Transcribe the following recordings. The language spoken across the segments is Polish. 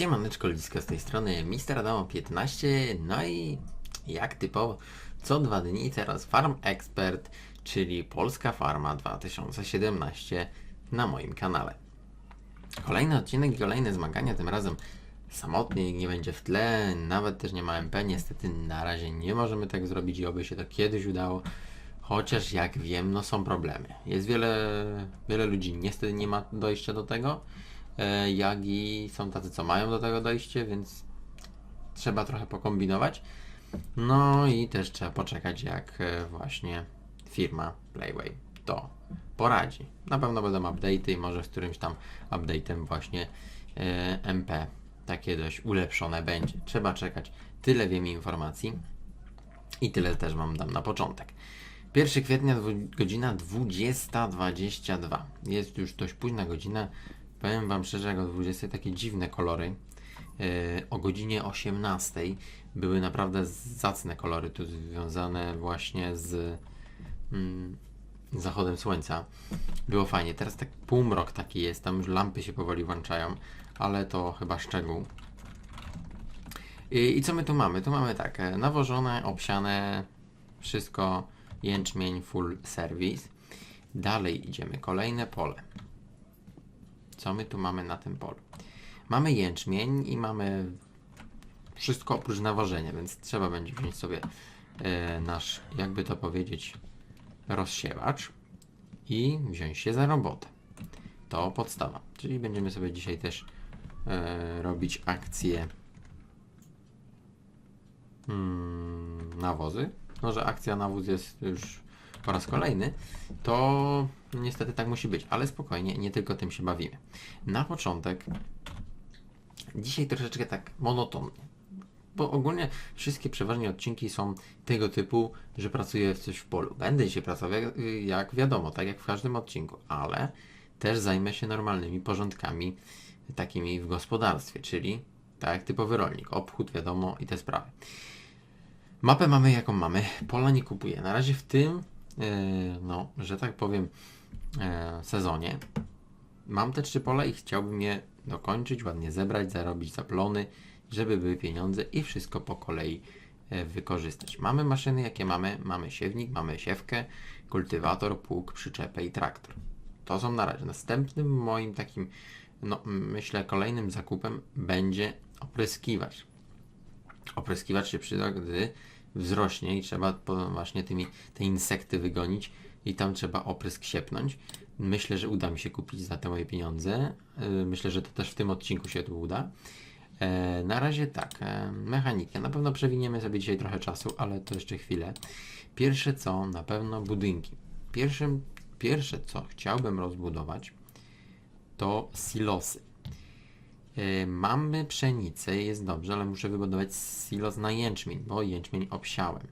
Siemaneczko Liska z tej strony Mister Adamo 15 no i jak typowo co dwa dni teraz Farm Expert, czyli Polska Farma 2017 na moim kanale. Kolejny odcinek i kolejne zmagania, tym razem samotnie, nie będzie w tle, nawet też nie ma MP, niestety na razie nie możemy tak zrobić i oby się to kiedyś udało. Chociaż jak wiem, no są problemy. Jest wiele, wiele ludzi niestety nie ma dojścia do tego, jak i są tacy, co mają do tego dojście, więc trzeba trochę pokombinować. No i też trzeba poczekać, jak e, właśnie firma Playway to poradzi. Na pewno będą update'y i może z którymś tam update'em właśnie e, MP takie dość ulepszone będzie. Trzeba czekać. Tyle wiem informacji i tyle też Wam dam na początek. 1 kwietnia, godzina 20.22. Jest już dość późna godzina. Powiem Wam szczerze, jak o 20 takie dziwne kolory. E, o godzinie 18 były naprawdę zacne kolory, tu związane właśnie z mm, zachodem słońca. Było fajnie. Teraz tak półmrok taki jest, tam już lampy się powoli włączają, ale to chyba szczegół. I, I co my tu mamy? Tu mamy tak, e, nawożone, obsiane, wszystko, jęczmień, full service. Dalej idziemy, kolejne pole. Co my tu mamy na tym polu? Mamy jęczmień i mamy wszystko oprócz nawożenia, więc trzeba będzie wziąć sobie e, nasz, jakby to powiedzieć, rozsiewacz i wziąć się za robotę. To podstawa. Czyli będziemy sobie dzisiaj też e, robić akcję hmm, nawozy. No, że akcja nawóz jest już po raz kolejny, to niestety tak musi być, ale spokojnie, nie tylko tym się bawimy. Na początek, dzisiaj troszeczkę tak monotonnie, bo ogólnie wszystkie przeważnie odcinki są tego typu, że pracuję coś w polu. Będę dzisiaj pracował, jak, wiadomo, tak jak w każdym odcinku, ale też zajmę się normalnymi porządkami takimi w gospodarstwie, czyli tak jak typowy rolnik, obchód, wiadomo i te sprawy. Mapę mamy jaką mamy, pola nie kupuję. Na razie w tym, no, że tak powiem, e, sezonie mam te trzy pola i chciałbym je dokończyć, ładnie zebrać, zarobić zaplony, żeby były pieniądze i wszystko po kolei e, wykorzystać. Mamy maszyny, jakie mamy? Mamy siewnik, mamy siewkę, kultywator, pług, przyczepę i traktor. To są na razie. Następnym moim takim, no myślę, kolejnym zakupem będzie opryskiwacz. Opryskiwacz się przyda, gdy wzrośnie i trzeba właśnie tymi, te insekty wygonić i tam trzeba oprysk siepnąć. Myślę, że uda mi się kupić za te moje pieniądze. Yy, Myślę, że to też w tym odcinku się tu uda. E, na razie tak, e, mechanikę. Na pewno przewiniemy sobie dzisiaj trochę czasu, ale to jeszcze chwilę. Pierwsze co, na pewno budynki. Pierwszym, pierwsze co chciałbym rozbudować, to silosy. E, Mamy pszenicę, jest dobrze, ale muszę wybudować silos na jęczmień, bo jęczmień obsiałem.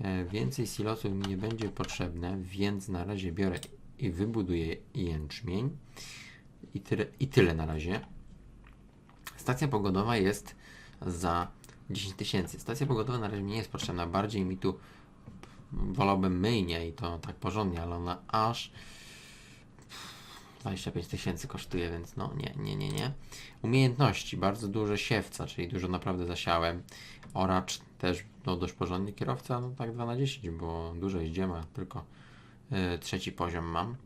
E, Więcej silosów mi nie będzie potrzebne, więc na razie biorę i wybuduję jęczmień. I tyle, I tyle na razie. Stacja pogodowa jest za 10 tysięcy. Stacja pogodowa na razie nie jest potrzebna. Bardziej mi tu wolałbym myjnie i to tak porządnie, ale ona aż 25 tysięcy kosztuje, więc no nie, nie, nie, nie. Umiejętności, bardzo duże siewca, czyli dużo naprawdę zasiałem. Oracz też no, dość porządny kierowca, no tak 2 na 10, bo dużo jeździłem, a tylko e, trzeci poziom mam.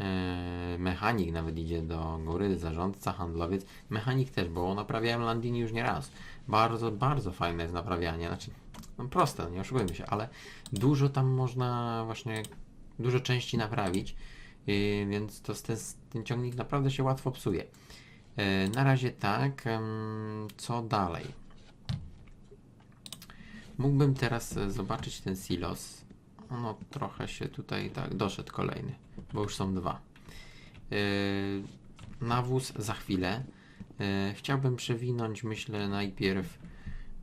E, mechanik nawet idzie do góry, zarządca, handlowiec. Mechanik też, bo naprawiałem Landini już nie raz. Bardzo, bardzo fajne jest naprawianie. Znaczy, no proste, nie oszukujmy się, ale dużo tam można właśnie, dużo części naprawić, yy, więc to, ten, ten ciągnik naprawdę się łatwo psuje. Yy, na razie tak, co dalej? Mógłbym teraz e, zobaczyć ten silos. No trochę się tutaj tak doszedł kolejny, bo już są dwa. Yy, nawóz za chwilę. Chciałbym przewinąć, myślę, najpierw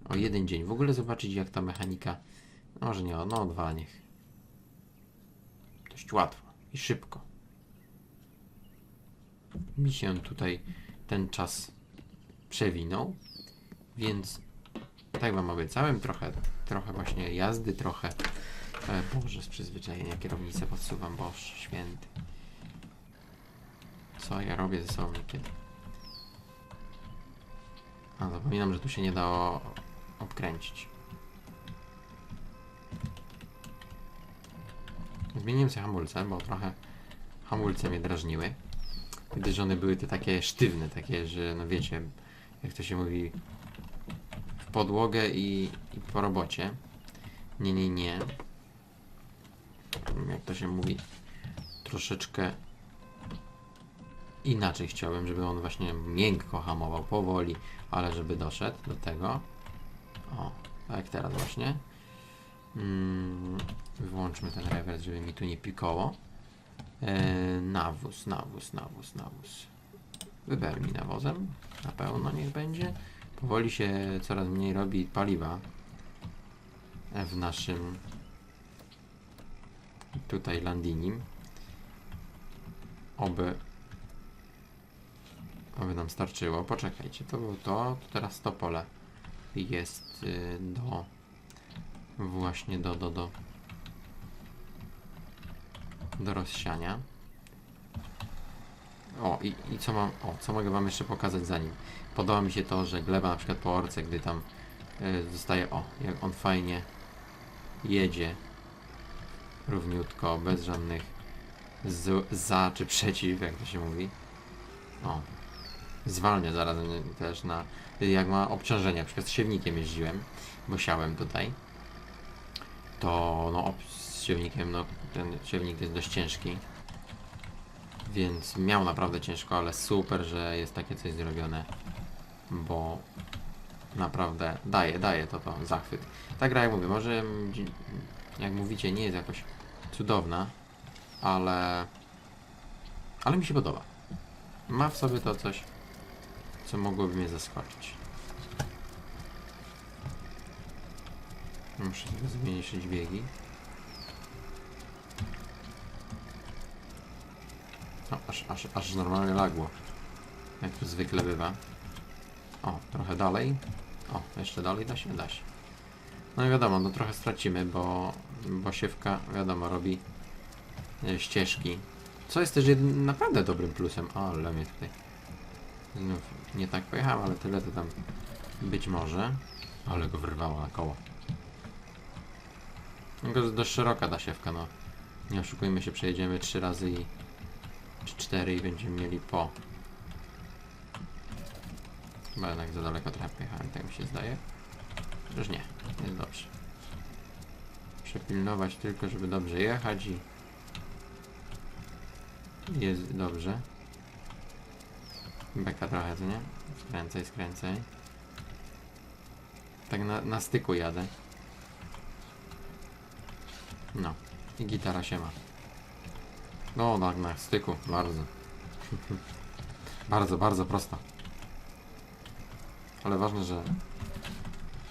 o jeden dzień. W ogóle zobaczyć, jak ta mechanika. Może nie, no dwa niech. Dość łatwo i szybko. Mi się tutaj ten czas przewinął, więc tak Wam obiecałem, trochę, trochę właśnie jazdy, trochę. E, Boże, z przyzwyczajenia kierownicę podsuwam, Boże święty. Co ja robię ze sobą niekiedy? A, zapominam, że tu się nie dało obkręcić. Zmieniłem sobie hamulce, bo trochę hamulce mnie drażniły. Gdyż one były te takie sztywne, takie, że no wiecie, jak to się mówi, w podłogę i, i po robocie. Nie, nie, nie. Jak to się mówi, troszeczkę inaczej chciałbym, żeby on właśnie miękko hamował, powoli, ale żeby doszedł do tego. O, tak jak teraz właśnie. Mm, wyłączmy ten rewers, żeby mi tu nie pikoło. E, nawóz, nawóz, nawóz, nawóz. Wypełnij nawozem. Na pełno niech będzie. Powoli się coraz mniej robi paliwa w naszym tutaj Landinim. Oby oby nam starczyło. Poczekajcie, to było to, to teraz to pole jest y, do właśnie do, do, do do rozsiania. O, i, i co mam, o, co mogę wam jeszcze pokazać za nim? Podoba mi się to, że gleba na przykład po orce, gdy tam y, zostaje, o, jak on fajnie jedzie równiutko, bez żadnych z, za czy przeciw, jak to się mówi. O, zwalnia zarazem też na, jak ma obciążenie, na przykład z siewnikiem jeździłem, bo siałem tutaj, to no siewnikiem, no ten siewnik jest dość ciężki, więc miał naprawdę ciężko, ale super, że jest takie coś zrobione, bo naprawdę daje, daje to to zachwyt. Ta gra, jak mówię, może jak mówicie, nie jest jakoś cudowna, ale ale mi się podoba. Ma w sobie to coś, co mogłoby mnie zaskoczyć. Muszę zmniejszyć biegi. O, aż, aż, aż normalnie lagło. Jak to zwykle bywa. O, trochę dalej. O, jeszcze dalej da się? Da się. No i wiadomo, no trochę stracimy, bo, bo siewka, wiadomo, robi e, ścieżki. Co jest też jednym naprawdę dobrym plusem. O, ale mnie tutaj nie tak pojechałem, ale tyle to tam być może. Ale go wyrwało na koło. Tylko dość szeroka ta siewka, no. Nie oszukujmy się, przejedziemy trzy razy i czy cztery i będziemy mieli po. Chyba jednak za daleko trochę pojechałem, tak mi się zdaje. Już nie, jest dobrze. Przepilnować tylko, żeby dobrze jechać i jest dobrze. Beka trochę, co nie? Skręcaj, skręcaj. Tak na, na styku jadę. No. I gitara się ma. No, tak na styku, bardzo. bardzo, bardzo prosto. Ale ważne, że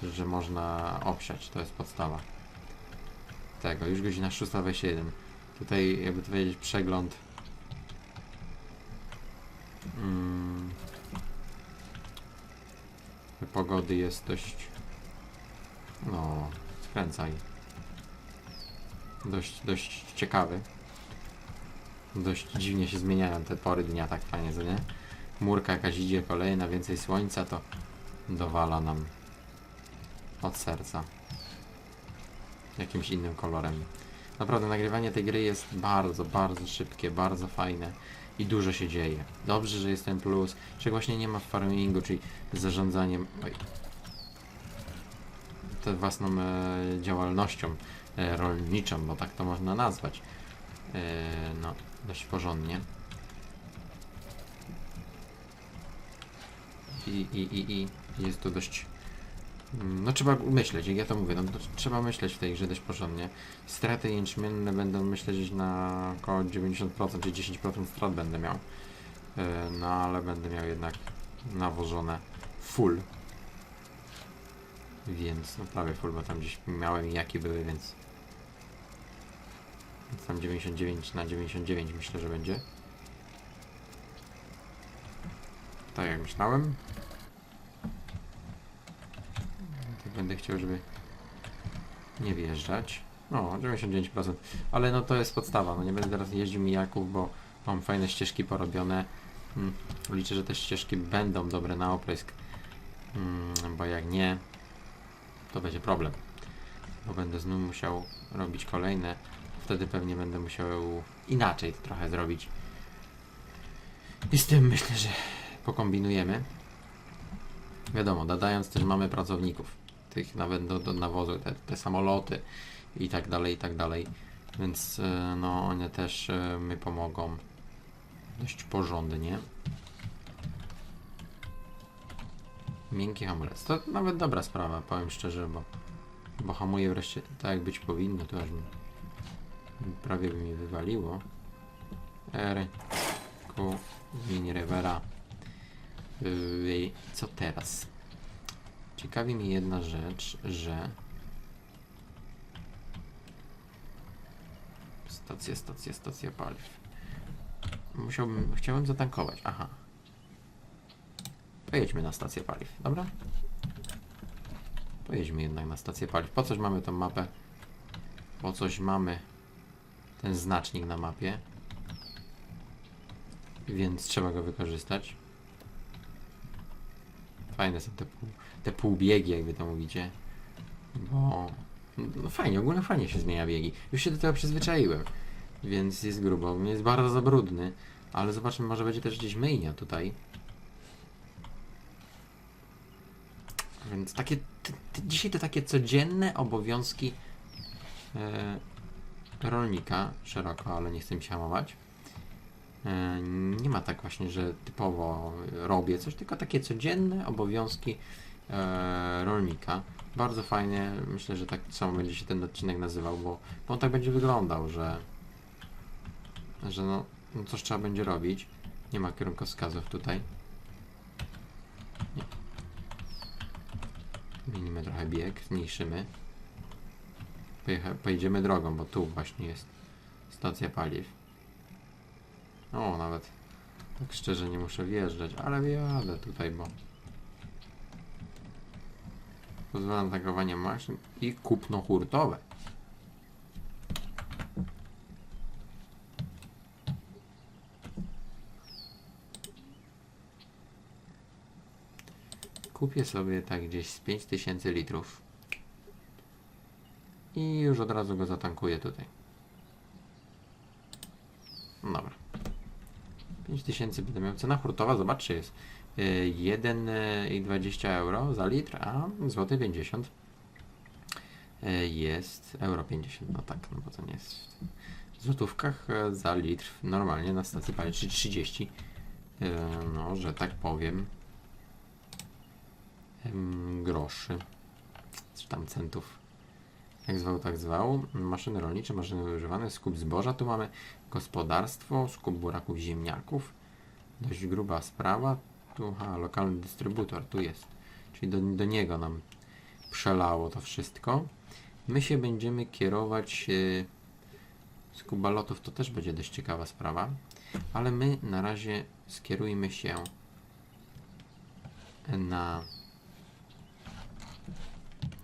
że można obsiać, to jest podstawa. Tego, już godzina 6.21. Tutaj, jakby to powiedzieć, przegląd mm, pogody jest dość no, skręcaj dość, dość ciekawy dość dziwnie się zmieniają te pory dnia tak fajnie, co nie? Chmurka jakaś idzie kolejna, więcej słońca to dowala nam od serca jakimś innym kolorem. Naprawdę nagrywanie tej gry jest bardzo, bardzo szybkie, bardzo fajne i dużo się dzieje. Dobrze, że jest ten plus, czego właśnie nie ma w farmingu, czyli zarządzaniem oj, własną e, działalnością e, rolniczą, bo tak to można nazwać. E, no, dość porządnie. I, i, i, i jest to dość No trzeba myśleć, jak ja to mówię, no to trzeba myśleć w tej grze dość porządnie. Straty jęczmienne będą myśleć na około 90% czy 10% strat będę miał. Yy, No ale będę miał jednak nawożone full. Więc no prawie full, bo tam gdzieś miałem jakie były, więc tam 99 na 99 myślę, że będzie. Tak jak myślałem. Będę chciał, żeby nie wjeżdżać. No, 99%. Ale no to jest podstawa. No nie będę teraz jeździł mijaków, bo mam fajne ścieżki porobione. Hmm. Liczę, że te ścieżki będą dobre na oprysk. Mm, bo jak nie, to będzie problem. Bo będę znów musiał robić kolejne. Wtedy pewnie będę musiał inaczej trochę zrobić. I z tym myślę, że pokombinujemy. Wiadomo, dodając też mamy pracowników. Tych nawet do, do nawozu, te, te samoloty i tak dalej, i tak dalej. Więc e, no one też e, mi pomogą dość porządnie. Miękki hamulec. To nawet dobra sprawa, powiem szczerze, bo, bo hamuje wreszcie tak jak być powinno, to aż mi, prawie by mi wywaliło. R, Q, mini revera. Yy, co teraz? Ciekawi mnie jedna rzecz, że stacja, stacja, stacja paliw. Musiałbym, chciałbym zatankować. Aha. Pojedźmy na stację paliw, dobra? Pojedźmy jednak na stację paliw. Po coś mamy tą mapę? Po coś mamy ten znacznik na mapie? Więc trzeba go wykorzystać. Fajne są te, pół, te półbiegi, jakby to mówicie. Bo no fajnie, ogólnie fajnie się zmienia biegi. Już się do tego przyzwyczaiłem. Więc jest grubo. Jest bardzo brudny. Ale zobaczmy, może będzie też gdzieś myjnia tutaj. Więc takie, dzisiaj to takie codzienne obowiązki e, rolnika, szeroko, ale nie chcę mi się hamować. E, nie ma tak właśnie, że typowo robię coś, tylko takie codzienne obowiązki e, rolnika. Bardzo fajnie, myślę, że tak samo będzie się ten odcinek nazywał, bo, bo on tak będzie wyglądał, że, że no, no coś trzeba będzie robić. Nie ma kierunkowskazów tutaj. Nie. Zmienimy trochę bieg, zmniejszymy. Pojecha, pojedziemy drogą, bo tu właśnie jest stacja paliw. O, nawet tak szczerze nie muszę wjeżdżać, ale wjadę tutaj, bo pozwala na tankowanie maszyn i kupno hurtowe. Kupię sobie tak gdzieś z 5000 litrów i już od razu go zatankuję tutaj. Dobra. 5000 będę miał. Cena hurtowa, zobaczcie, jest y, 1,20 euro za litr, a złoty 50 y, jest euro 50. No tak, no bo to nie jest w złotówkach y, za litr normalnie na stacji paliw, czyli 30. y, No, że tak powiem. em, groszy. Czy tam centów. Jak zwał, tak zwał. Maszyny rolnicze, maszyny używane, skup zboża. Tu mamy gospodarstwo, skup buraków ziemniaków. Dość gruba sprawa. Tu, ha, lokalny dystrybutor, tu jest. Czyli do, do niego nam przelało to wszystko. My się będziemy kierować yy, z kubalotów, to też będzie dość ciekawa sprawa. Ale my na razie skierujmy się na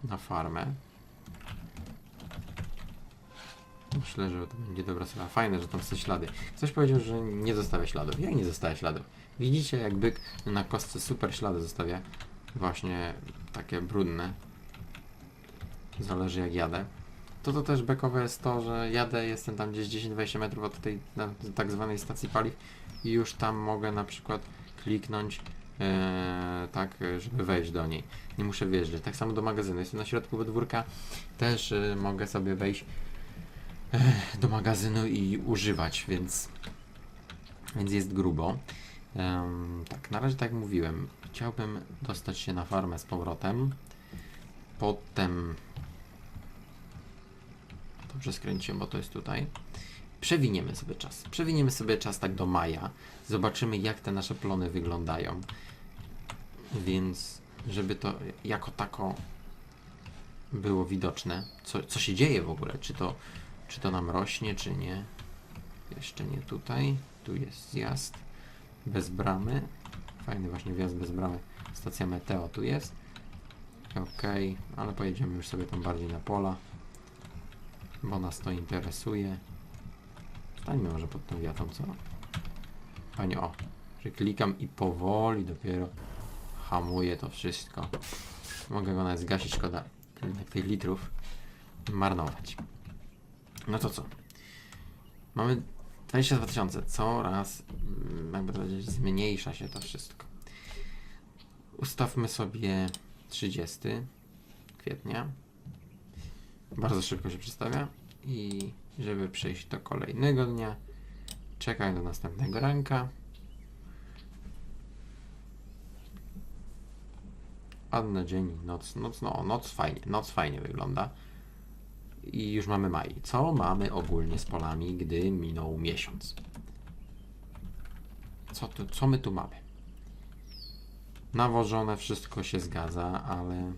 na farmę. Myślę, że to będzie dobra sprawa. Fajne, że tam są ślady. Ktoś powiedział, że nie zostawia śladów. Jak nie zostawia śladów? Widzicie, jak byk na kostce super ślady zostawia. Właśnie takie brudne. Zależy jak jadę. To to też bekowe jest to, że jadę, jestem tam gdzieś 10-20 metrów od tej tak zwanej stacji paliw i już tam mogę na przykład kliknąć e, tak, żeby wejść do niej. Nie muszę wjeżdżać. Tak samo do magazynu. Jestem na środku podwórka, też e, mogę sobie wejść do magazynu i używać, więc, więc jest grubo. Em, tak, na razie tak jak mówiłem, chciałbym dostać się na farmę z powrotem. Potem Dobrze skręciłem, bo to jest tutaj. Przewiniemy sobie czas. Przewiniemy sobie czas tak do maja. Zobaczymy, jak te nasze plony wyglądają. Więc, żeby to jako tako było widoczne, co, co się dzieje w ogóle, czy to, czy to nam rośnie, czy nie. Jeszcze nie tutaj. Tu jest zjazd bez bramy. Fajny właśnie wjazd bez bramy. Stacja meteo tu jest. Ok, ale pojedziemy już sobie tam bardziej na pola bo nas to interesuje. Stańmy może pod tą wiatą, co? Fajnie, o, że klikam i powoli dopiero hamuje to wszystko. Mogę go nawet zgasić, szkoda tych litrów marnować. No to co? Mamy 22 tysiące. Coraz, mm, jakby to powiedzieć, zmniejsza się to wszystko. Ustawmy sobie 30 kwietnia. Bardzo szybko się przedstawia. I żeby przejść do kolejnego dnia, czekaj do następnego ranka. Ładny dzień, noc, noc, no, noc fajnie, noc fajnie wygląda. I już mamy maj. Co mamy ogólnie z polami, gdy minął miesiąc? Co, tu, co my tu mamy? Nawożone wszystko się zgadza, ale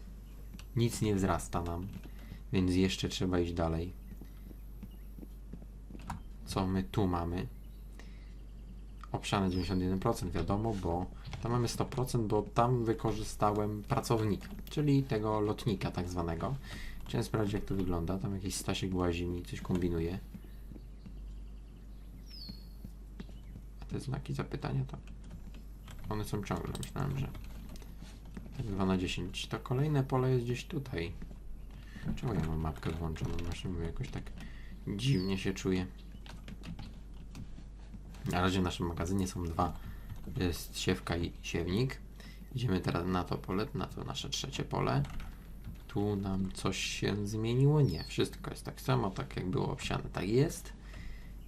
nic nie wzrasta nam, więc jeszcze trzeba iść dalej. Co my tu mamy? Obszane 91% wiadomo, bo tam mamy 100%, bo tam wykorzystałem pracownika, czyli tego lotnika tak zwanego. Chciałem sprawdzić jak to wygląda. Tam jakiś Stasiek łazi mi coś kombinuje. A te znaki zapytania to one są ciągle. Myślałem, że tak 2 na 10. To kolejne pole jest gdzieś tutaj. Czemu ja mam mapkę włączoną? Właśnie mówię, jakoś tak dziwnie się czuję. Na razie w naszym magazynie są dwa. Jest siewka i siewnik. Idziemy teraz na to pole, na to nasze trzecie pole. Tu nam coś się zmieniło? Nie, wszystko jest tak samo, tak jak było obsiane, tak jest.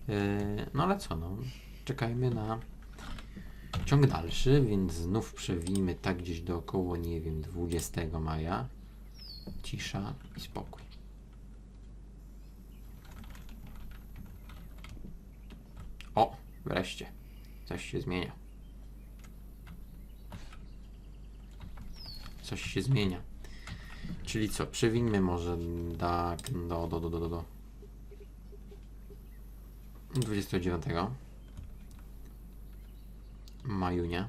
Yy, no ale co, no, czekajmy na ciąg dalszy, więc znów przewijmy tak gdzieś do około, nie wiem, 20 maja. Cisza i spokój. O, wreszcie. Coś się zmienia. Coś się zmienia. Czyli co, przewinmy może tak do, do, do, do, do, do 29 majunia.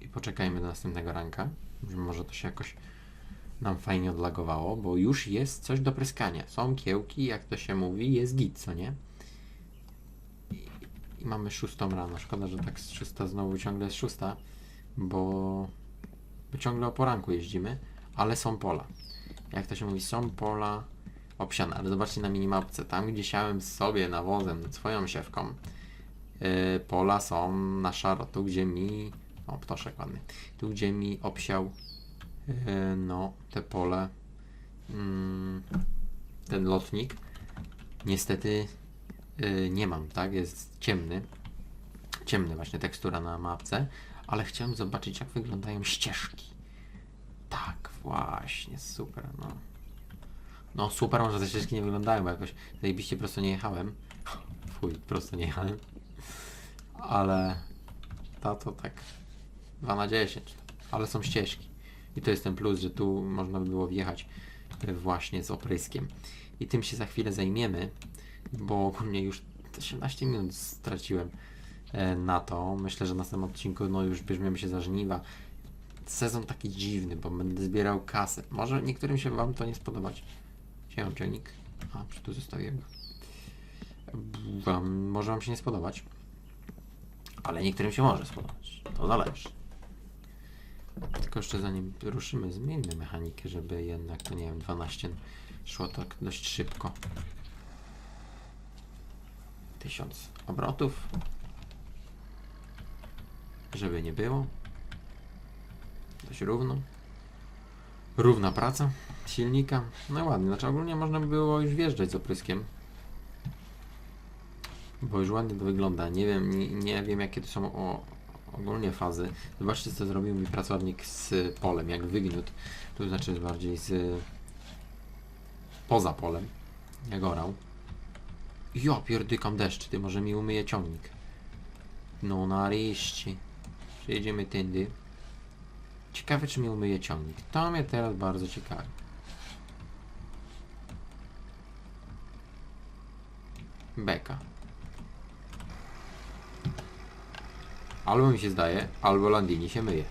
I poczekajmy do następnego ranka. Może to się jakoś nam fajnie odlagowało, bo już jest coś do pryskania. Są kiełki, jak to się mówi, jest git, co nie? I mamy szóstą rano. Szkoda, że tak z 300 znowu ciągle jest szósta, bo ciągle o poranku jeździmy, ale są pola. Jak to się mówi, są pola obsiane. Ale zobaczcie na minimapce, tam gdzie siałem sobie nawozem swoją siewką, yy, pola są na szaro. Tu gdzie mi, o ptoszek ładny, tu gdzie mi obsiał yy, no te pole mm, ten lotnik, niestety yy, nie mam, tak? Jest ciemny. Ciemny właśnie tekstura na mapce, ale chciałem zobaczyć jak wyglądają ścieżki. Tak, właśnie, super, no. No super, może te ścieżki nie wyglądają, bo jakoś zajebiście prosto nie jechałem. Fuj, prosto nie jechałem. Ale ta to tak 2 na 10. Ale są ścieżki. I to jest ten plus, że tu można by było wjechać właśnie z opryskiem. I tym się za chwilę zajmiemy, bo ogólnie już 18 minut straciłem e, na to. Myślę, że w następnym odcinku no już bierzmiemy się za żniwa. Sezon taki dziwny, bo będę zbierał kasę. Może niektórym się Wam to nie spodobać. Mam ciągnik? A, czy tu zostawiłem go. Wam, może Wam się nie spodobać. Ale niektórym się może spodobać. To zależy. Tylko jeszcze zanim ruszymy, zmieńmy mechanikę, żeby jednak to nie wiem, 12 szło tak dość szybko. 1000 obrotów. Żeby nie było. Dość równo. Równa praca silnika. No ładnie, znaczy ogólnie można by było już wjeżdżać z opryskiem. Bo już ładnie to wygląda. Nie wiem, nie, nie wiem jakie to są o, ogólnie fazy. Zobaczcie co zrobił mi pracownik z polem, jak wygniótł. Tu znaczy bardziej z poza polem. Jak orał. Ja pierdykam deszcz, ty może mi umyje ciągnik. No nareszcie. Przejedziemy tędy. Ciekawe czy mi umyje ciągnik. To mnie teraz bardzo ciekawi. Beka. Albo mi się zdaje, albo Landini się myje.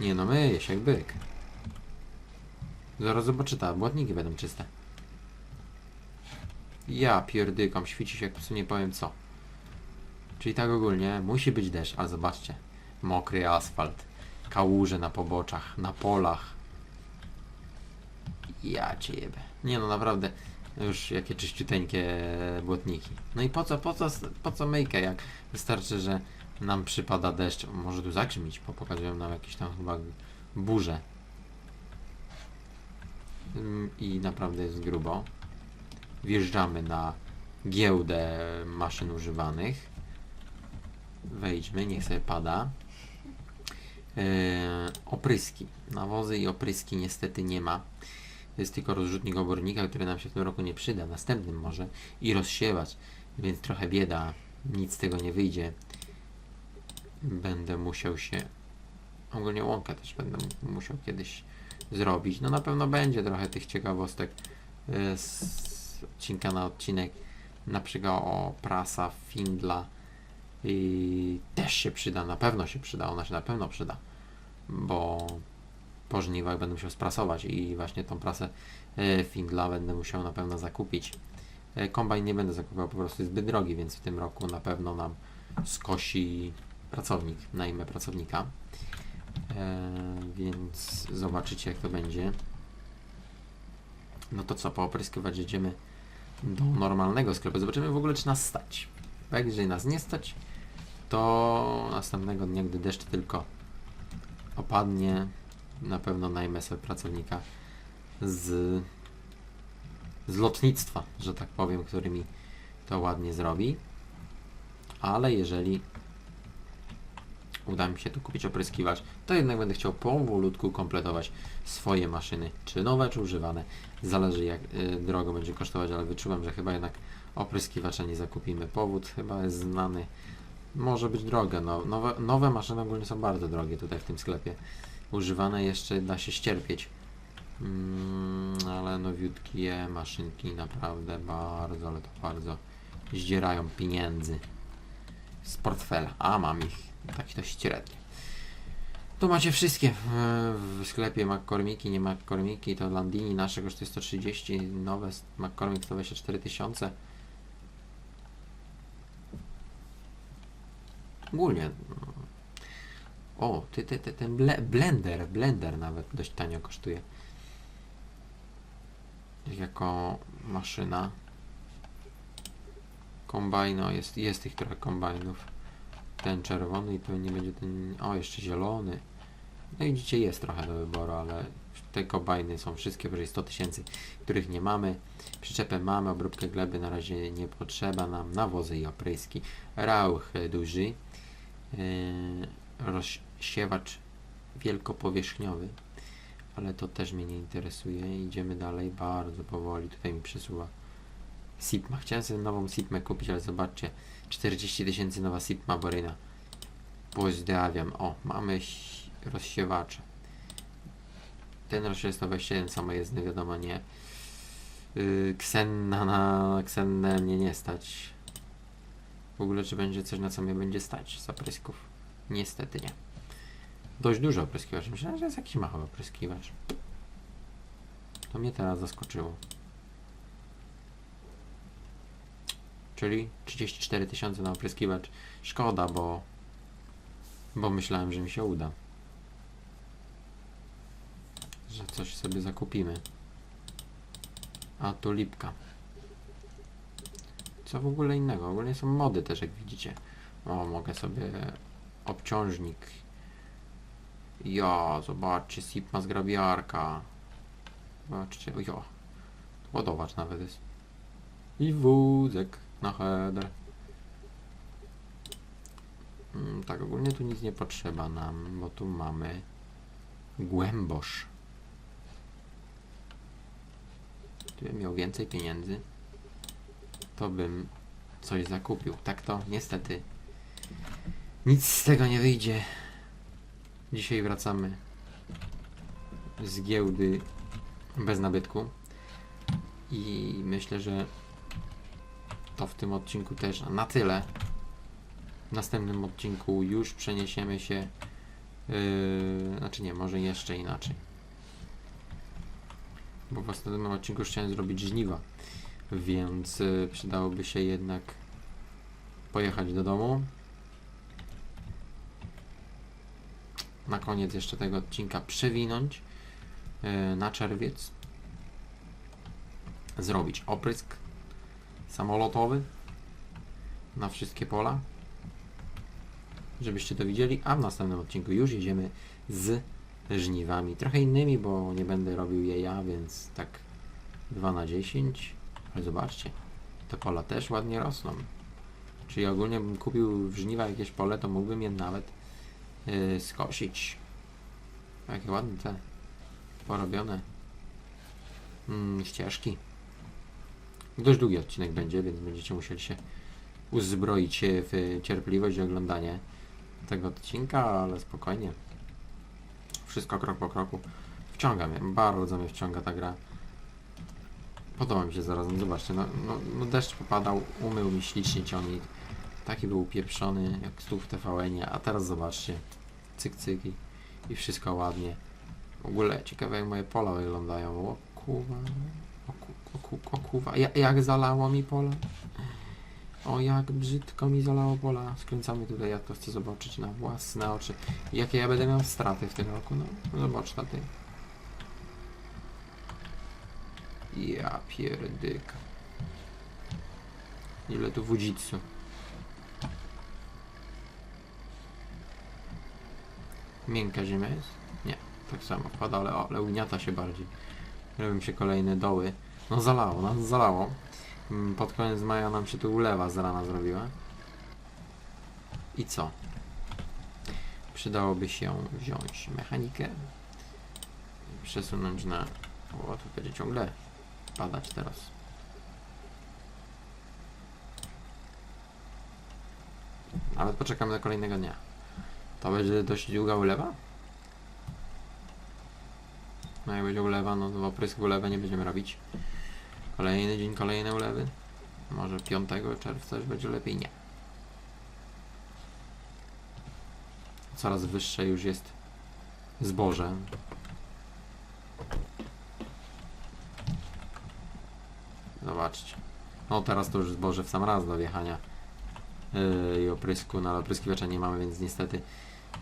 Nie no, myje się jak byk. Zaraz zobaczy, ta błotniki będą czyste. Ja pierdykam, świeci się jak prostu nie powiem co. Czyli tak ogólnie musi być deszcz, ale zobaczcie. Mokry asfalt, kałuże na poboczach, na polach. Ja cię jebę. Nie no naprawdę, już jakie czyściuteńkie błotniki. No i po co, po co, po co myjkę, jak wystarczy, że nam przypada deszcz. Może tu zagrzmić, bo pokazują nam jakieś tam chyba burze. Ym, I naprawdę jest grubo. Wjeżdżamy na giełdę maszyn używanych. Wejdźmy, niech sobie pada. Yy, opryski. Nawozy i opryski niestety nie ma. Jest tylko rozrzutnik obornika, który nam się w tym roku nie przyda, następnym może i rozsiewać, więc trochę bieda, nic z tego nie wyjdzie. Będę musiał się, ogólnie łąkę też będę mu- musiał kiedyś zrobić. No na pewno będzie trochę tych ciekawostek y, z odcinka na odcinek, na przykład o prasa Findla i też się przyda, na pewno się przyda, ona się na pewno przyda, bo po żniwach będę musiał sprasować i właśnie tą prasę e, Findla będę musiał na pewno zakupić. E, Kombajn nie będę zakupował, po prostu jest zbyt drogi, więc w tym roku na pewno nam skosi pracownik, najmę pracownika. E, więc zobaczycie jak to będzie. No to co, poopryskiwać jedziemy do normalnego sklepu. Zobaczymy w ogóle czy nas stać. Bo jak jeżeli nas nie stać, to następnego dnia, gdy deszcz tylko opadnie, na pewno najmę sobie pracownika z, z lotnictwa, że tak powiem, który mi to ładnie zrobi. Ale jeżeli uda mi się tu kupić opryskiwacz, to jednak będę chciał powolutku kompletować swoje maszyny, czy nowe, czy używane. Zależy jak y, drogo będzie kosztować, ale wyczułem, że chyba jednak opryskiwacza nie zakupimy. Powód chyba jest znany. Może być drogie. No, nowe, nowe maszyny ogólnie są bardzo drogie tutaj w tym sklepie używane jeszcze da się ścierpieć. Mm, ale nowiutkie maszynki naprawdę bardzo, ale to bardzo zdzierają pieniędzy z portfela. A mam ich tak to średnio. Tu macie wszystkie w, sklepie McCormiki, nie McCormiki, to Landini nasze kosztuje 130, nowe McCormick 124 tysiące. Ogólnie mm, o, ty, ty, ty, ten ble, blender, blender nawet dość tanio kosztuje. Jako maszyna. Kombajno, jest, jest tych trochę kombajnów. Ten czerwony i pewnie będzie ten, o jeszcze zielony. No i widzicie, jest trochę do wyboru, ale te kombajny są wszystkie powyżej 100 tysięcy, których nie mamy. Przyczepę mamy, obróbkę gleby na razie nie potrzeba nam, nawozy i opryski. Rauch duży. Yy, rozsiewacz wielkopowierzchniowy, ale to też mnie nie interesuje. Idziemy dalej bardzo powoli. Tutaj mi przesuwa Sipma. Chciałem sobie nową Sipmę kupić, ale zobaczcie, 40 tysięcy nowa Sipma Boryna. Pozdrawiam. O, mamy rozsiewacze. Ten rozsiewacz 127 samojezdny, wiadomo nie. Yy, Ksenna na Ksennę mnie nie stać. W ogóle czy będzie coś na co mnie będzie stać z oprysków? Niestety nie. Dość dużo opryskiwaczy. Myślałem, że jest jakiś mały opryskiwacz. To mnie teraz zaskoczyło. Czyli 34 tysiące na opryskiwacz. Szkoda, bo bo myślałem, że mi się uda. Że coś sobie zakupimy. A tu lipka. Co w ogóle innego? Ogólnie są mody też, jak widzicie. O, mogę sobie obciążnik. Ja, zobaczcie, Sipma zgrabiarka. Zobaczcie, jo. Ładowacz nawet jest. I wózek na header. Mm, tak, ogólnie tu nic nie potrzeba nam, bo tu mamy głębosz. Gdybym miał więcej pieniędzy, to bym coś zakupił. Tak to niestety nic z tego nie wyjdzie. Dzisiaj wracamy z giełdy bez nabytku i myślę, że to w tym odcinku też na tyle. W następnym odcinku już przeniesiemy się yy, znaczy nie, może jeszcze inaczej. Bo w następnym odcinku już chciałem zrobić żniwa. Więc y, przydałoby się jednak pojechać do domu. Na koniec jeszcze tego odcinka przewinąć y, na czerwiec. Zrobić oprysk samolotowy na wszystkie pola. Żebyście to widzieli, a w następnym odcinku już jedziemy z żniwami. Trochę innymi, bo nie będę robił je ja, więc tak 2 na 10. Ale zobaczcie, te pola też ładnie rosną. Czyli ogólnie bym kupił w żniwa jakieś pole, to mógłbym je nawet yy, skosić. Jakie ładne te porobione mm, ścieżki. Dość długi odcinek będzie, więc będziecie musieli się uzbroić w cierpliwość i oglądanie tego odcinka, ale spokojnie. Wszystko krok po kroku. Wciąga mnie, bardzo mnie wciąga ta gra. Podoba mi się zarazem, zobaczcie, no, no, no deszcz popadał, umył mi ślicznie ciągnik. Taki był upieprzony, jak tu w TVN-ie, a teraz zobaczcie, cyk cyk i, wszystko ładnie. W ogóle ciekawe jak moje pola wyglądają, o kuwa, o, ku, o, ku, o kuwa, ja, jak zalało mi pola. O jak brzydko mi zalało pola. Skręcamy tutaj, ja to chcę zobaczyć na własne oczy. Jakie ja będę miał straty w tym roku, no zobacz na tym. Ja pierdyka. Ile tu wudzicu. Miękka ziemia jest? Nie, tak samo wpada, ale, ale ugniata się bardziej. Robią się kolejne doły. No zalało, nas zalało. Mm, Pod koniec maja nam się tu ulewa z rana zrobiła. I co? Przydałoby się wziąć mechanikę. Przesunąć na... O, będzie ciągle padać teraz. Nawet poczekamy do kolejnego dnia. To będzie dość długa ulewa? No jak będzie ulewa, no to oprysk w ulewę nie będziemy robić. Kolejny dzień, kolejne ulewy. Może 5 czerwca już będzie lepiej? Nie. Coraz wyższe już jest zboże. Zobaczcie. No teraz to już zboże w sam raz do wjechania yy, i oprysku, no ale opryskiwacza nie mamy, więc niestety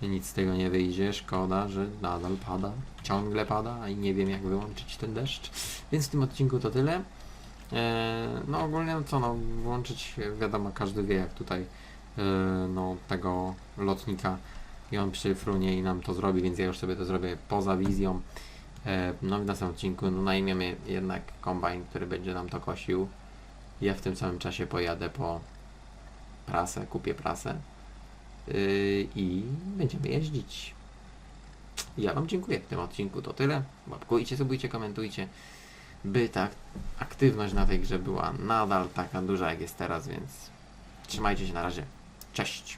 nic z tego nie wyjdzie. Szkoda, że nadal pada, ciągle pada i nie wiem jak wyłączyć ten deszcz. Więc w tym odcinku to tyle. E, No ogólnie no co no, włączyć wiadomo, każdy wie jak tutaj e, no tego lotnika i on przyfrunie i nam to zrobi, więc ja już sobie to zrobię poza wizją. E, No w następnym odcinku no, najmiemy jednak kombajn, który będzie nam to kosił. Ja w tym samym czasie pojadę po prasę, kupię prasę yy, i będziemy jeździć. Ja Wam dziękuję w tym odcinku. To tyle. Łapkujcie, subujcie, komentujcie, by ta aktywność na tej grze była nadal taka duża jak jest teraz, więc trzymajcie się na razie. Cześć!